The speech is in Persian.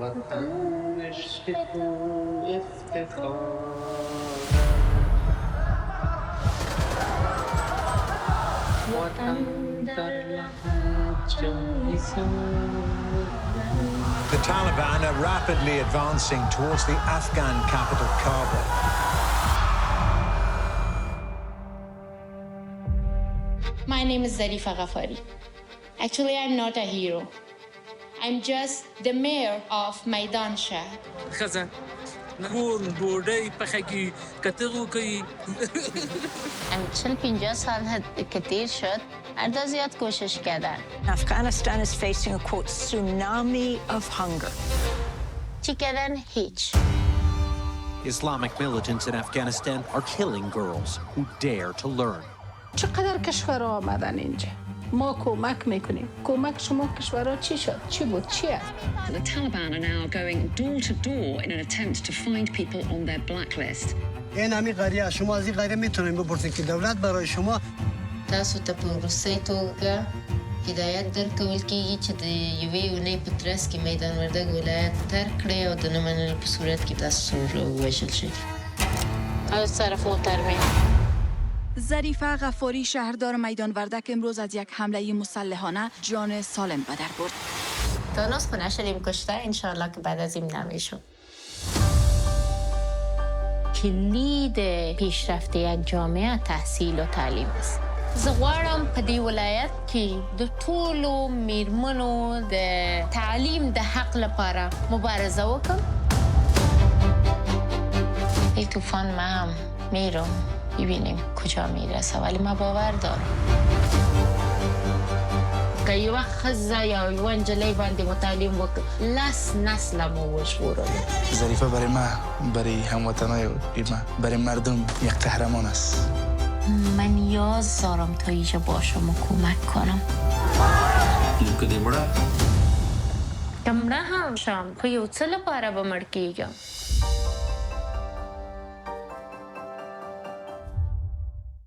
وطن عشق تو افتخار وطن در لحد جایی The Taliban are rapidly advancing towards the Afghan capital, Kabul. My name is Zarifa Ghafari. Actually, I'm not a hero. I'm just the mayor of Maidan Shah. ښځه کور ډوډۍ پخه کتغو کوي چل 50 سال هد- که دیر شد هر دو زیاد کوشش کردن Afghanistan is facing a quote tsunami of hunger. چی کردن هیچ Islamic militants in Afghanistan are killing girls who dare to learn. چقدر کشورها آمدن اینجا ما کمک می‌کنیم. کمک شما کشورها چی شد؟ چی بود؟ چی است؟ The Taliban are now going door to door in an attempt to find people on their blacklist. این همی قریه شما از این قریه می‌تونید بپرسید که دولت برای شما تاسو ته په وروستۍ توګه هدایت درکول کیږي چې د یوې اونۍ په ترڅ کې میدان وردګ ولایت ترک کړئ او د نه منلو په صورت کې تاسو وژل شئ. از طرف محترمین ظریفه غفاری شهردار میدان وردک امروز از یک حمله مسلحانه جان سالم به در برد. ناز خونه شدیم کشته انشالله که بعد از این نمیشون کلید پیشرفت یک جامعه تحصیل و تعلیم است. زه غواړم په ولایت کې د ټولو میرمنو د تعلیم د حق لپاره مبارزه وکړم. این طوفان ما هم میرم ببینیم کجا می‌رسه ولی ما باور دارم که یوه ښځه یا یوه نجلۍ باندې متعلیم وکړه لس نسل مو وژغورلی ظریفه برای ما برای هموطنای ما برای مردم یک قهرمان است. من نیاز دارم تا اینجا باشم و کمک کنم. که که مړه هم شم خو یو څه لپاره به مړ کیږم